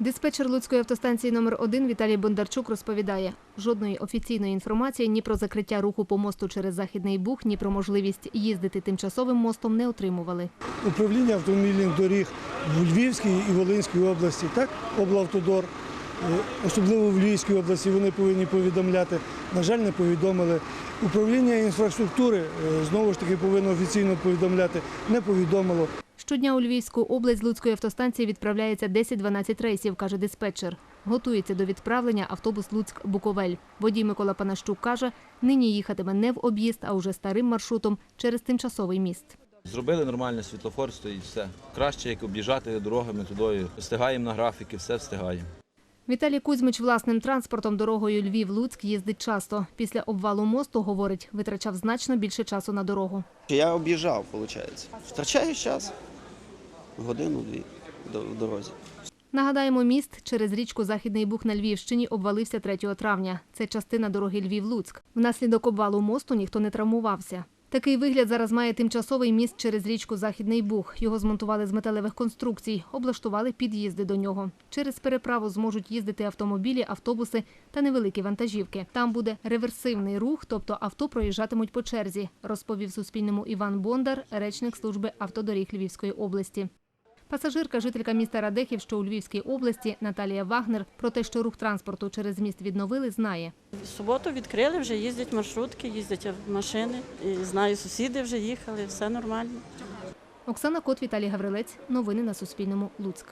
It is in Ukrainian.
Диспетчер Луцької автостанції номер 1 Віталій Бондарчук розповідає, жодної офіційної інформації ні про закриття руху по мосту через Західний Буг, ні про можливість їздити тимчасовим мостом не отримували. управління автомобільних доріг в Львівській і Волинській області, так, облавтодор, е, особливо в Львівській області, вони повинні повідомляти. На жаль, не повідомили. Управління інфраструктури е, знову ж таки повинно офіційно повідомляти, не повідомило. Щодня у Львівську область з Луцької автостанції відправляється 10-12 рейсів, каже диспетчер. Готується до відправлення автобус Луцьк-Буковель. Водій Микола Панащук каже, нині їхатиме не в об'їзд, а уже старим маршрутом через тимчасовий міст. Зробили нормальний світлофор, стоїть все. Краще, як об'їжджати дорогами туди. Встигаємо на графіки, все встигаємо. Віталій Кузьмич власним транспортом дорогою Львів-Луцьк їздить часто. Після обвалу мосту, говорить, витрачав значно більше часу на дорогу. Я об'їжджав, виходить. Втрачаю час. Годину-дві в дорозі. Нагадаємо, міст через річку Західний Буг на Львівщині обвалився 3 травня. Це частина дороги Львів-Луцьк. Внаслідок обвалу мосту ніхто не травмувався. Такий вигляд зараз має тимчасовий міст через річку Західний Буг. Його змонтували з металевих конструкцій, облаштували під'їзди до нього. Через переправу зможуть їздити автомобілі, автобуси та невеликі вантажівки. Там буде реверсивний рух, тобто авто проїжджатимуть по черзі, розповів Суспільному Іван Бондар, речник служби автодоріг Львівської області. Пасажирка, жителька міста Радехів, що у Львівській області, Наталія Вагнер, про те, що рух транспорту через міст відновили, знає. В суботу відкрили, вже їздять маршрутки, їздять машини. І знаю, сусіди вже їхали, все нормально. Оксана Кот, Віталій Гаврилець. Новини на Суспільному. Луцьк.